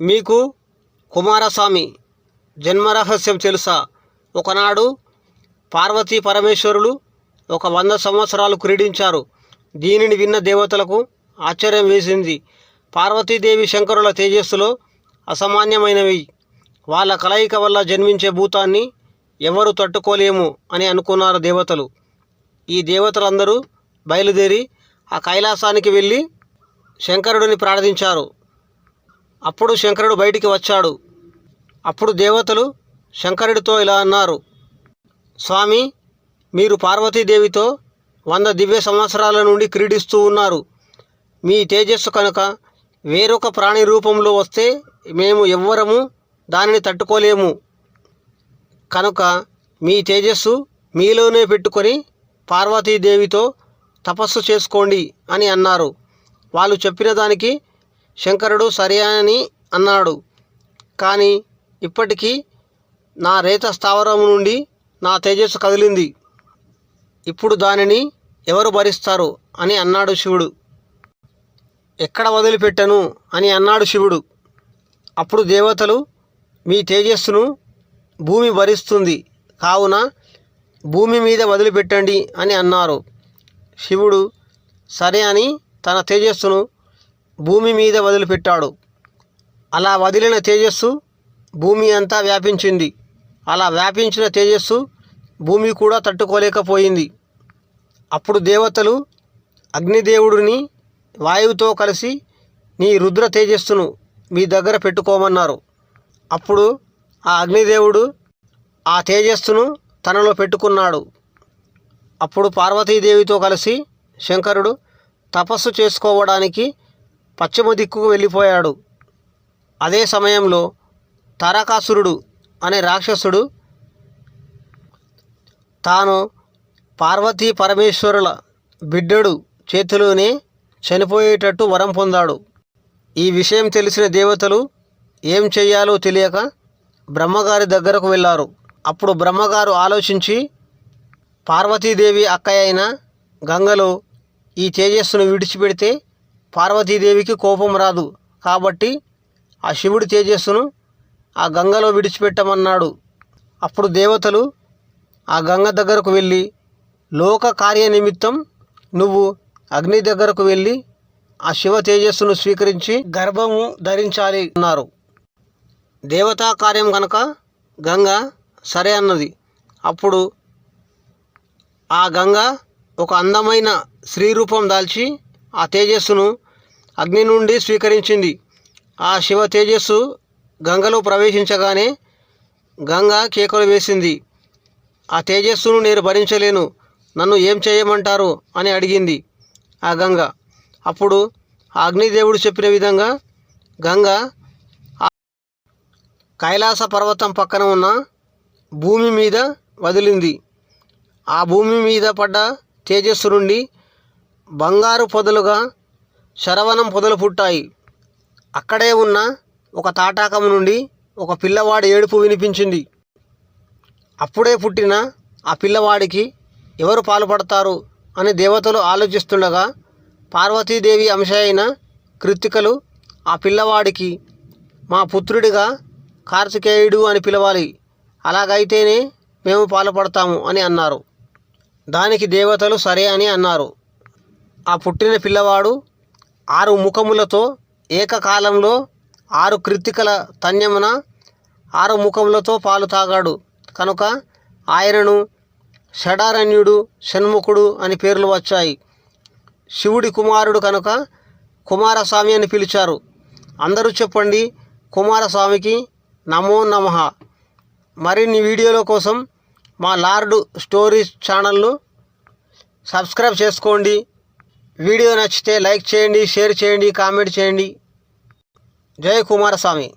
మీకు కుమారస్వామి జన్మరహస్యం తెలుసా? ఒకనాడు పార్వతీ పరమేశ్వరులు ఒక వంద సంవత్సరాలు క్రీడించారు. దీనిని విన్న దేవతలకు ఆశ్చర్యం వేసింది. పార్వతీదేవి శంకరుల తేజస్సులో అసామాన్యమైనవి. వాళ్ళ కలయిక వల్ల జన్మించే భూతాన్ని ఎవరు తట్టుకోలేము అని అనుకున్నారు దేవతలు. ఈ దేవతలందరూ బయలుదేరి ఆ కైలాసానికి వెళ్ళి శంకరుడిని ప్రార్థించారు. అప్పుడు శంకరుడు బయటికి వచ్చాడు. అప్పుడు దేవతలు శంకరుడితో ఇలా అన్నారు స్వామి మీరు పార్వతీదేవితో వంద దివ్య సంవత్సరాల నుండి క్రీడిస్తూ ఉన్నారు. మీ తేజస్సు కనుక వేరొక ప్రాణి రూపంలో వస్తే మేము ఎవ్వరము దానిని తట్టుకోలేము. కనుక మీ తేజస్సు మీలోనే పెట్టుకొని పార్వతీదేవితో తపస్సు చేసుకోండి అని అన్నారు. వాళ్ళు చెప్పిన దానికి శంకరుడు సరే అని అన్నాడు. కానీ ఇప్పటికీ నా రేత స్థావరం నుండి నా తేజస్సు కదిలింది. ఇప్పుడు దానిని ఎవరు భరిస్తారు అని అన్నాడు శివుడు. ఎక్కడ వదిలిపెట్టను అని అన్నాడు శివుడు. అప్పుడు దేవతలు మీ తేజస్సును భూమి భరిస్తుంది. కావున భూమి మీద వదిలిపెట్టండి అని అన్నారు. శివుడు సరే అని తన తేజస్సును భూమి మీద వదిలిపెట్టాడు. అలా వదిలిన తేజస్సు భూమి అంతా వ్యాపించింది. అలా వ్యాపించిన తేజస్సు భూమి కూడా తట్టుకోలేకపోయింది. అప్పుడు దేవతలు అగ్నిదేవుడిని వాయువుతో కలిసి నీ రుద్ర తేజస్సును మీ దగ్గర పెట్టుకోమన్నారు. అప్పుడు ఆ అగ్నిదేవుడు ఆ తేజస్సును తనలో పెట్టుకున్నాడు. అప్పుడు పార్వతీదేవితో కలిసి శంకరుడు తపస్సు చేసుకోవడానికి పశ్చిమ దిక్కుకు వెళ్ళిపోయాడు. అదే సమయంలో తారకాసురుడు అనే రాక్షసుడు తాను పార్వతీ పరమేశ్వరుల బిడ్డడు చేతిలోనే చనిపోయేటట్టు వరం పొందాడు. ఈ విషయం తెలిసిన దేవతలు ఏం చేయాలో తెలియక బ్రహ్మగారి దగ్గరకు వెళ్ళారు అప్పుడు బ్రహ్మగారు ఆలోచించి పార్వతీదేవి అక్కయ్య అయిన గంగలో ఈ తేజస్సును విడిచిపెడితే పార్వతీదేవికి కోపం రాదు. కాబట్టి ఆ శివుడి తేజస్సును ఆ గంగలో విడిచిపెట్టమన్నాడు. అప్పుడు దేవతలు ఆ గంగ దగ్గరకు వెళ్ళి లోక కార్య నిమిత్తం నువ్వు అగ్ని దగ్గరకు వెళ్ళి ఆ శివ తేజస్సును స్వీకరించి గర్భము ధరించాలి అన్నారు. దేవతా కార్యం కనుక గంగ సరే అన్నది. అప్పుడు ఆ గంగ ఒక అందమైన స్త్రీ రూపం దాల్చి ఆ తేజస్సును అగ్ని నుండి స్వీకరించింది. ఆ శివ తేజస్సు గంగలో ప్రవేశించగానే గంగ కేకలు వేసింది. ఆ తేజస్సును నేను భరించలేను. నన్ను ఏం చేయమంటారు? అని అడిగింది ఆ గంగ. అప్పుడు ఆ అగ్నిదేవుడు చెప్పిన విధంగా గంగ కైలాస పర్వతం పక్కన ఉన్న భూమి మీద వదిలింది. ఆ భూమి మీద పడ్డ తేజస్సు నుండి బంగారు పొదలుగా శరవణం పొదలు పుట్టాయి. అక్కడే ఉన్న ఒక తాటాకం నుండి ఒక పిల్లవాడి ఏడుపు వినిపించింది. అప్పుడే పుట్టిన ఆ పిల్లవాడికి ఎవరు పాల్పడతారు అని దేవతలు ఆలోచిస్తుండగా పార్వతీదేవి అంశ అయిన కృత్తికలు ఆ పిల్లవాడికి మా పుత్రుడిగా కార్తికేయుడు అని పిలవాలి. అలాగైతేనే మేము పాల్పడతాము అని అన్నారు. దానికి దేవతలు సరే అని అన్నారు. ఆ పుట్టిన పిల్లవాడు ఆరు ముఖములతో ఏకకాలంలో ఆరు కృత్తికల తన్యమున ఆరు ముఖములతో పాలు తాగాడు. కనుక ఆయనను షడారణ్యుడు షణ్ముఖుడు అని పేర్లు వచ్చాయి. శివుడి కుమారుడు కనుక కుమారస్వామి అని పిలిచారు. అందరూ చెప్పండి కుమారస్వామికి నమో నమః. మరిన్ని వీడియోల కోసం మా లార్డ్ స్టోరీస్ ఛానల్ను సబ్స్క్రైబ్ చేసుకోండి. వీడియో నచ్చితే లైక్ చేయండి షేర్ చేయండి కామెంట్ చేయండి. జయ కుమారస్వామి.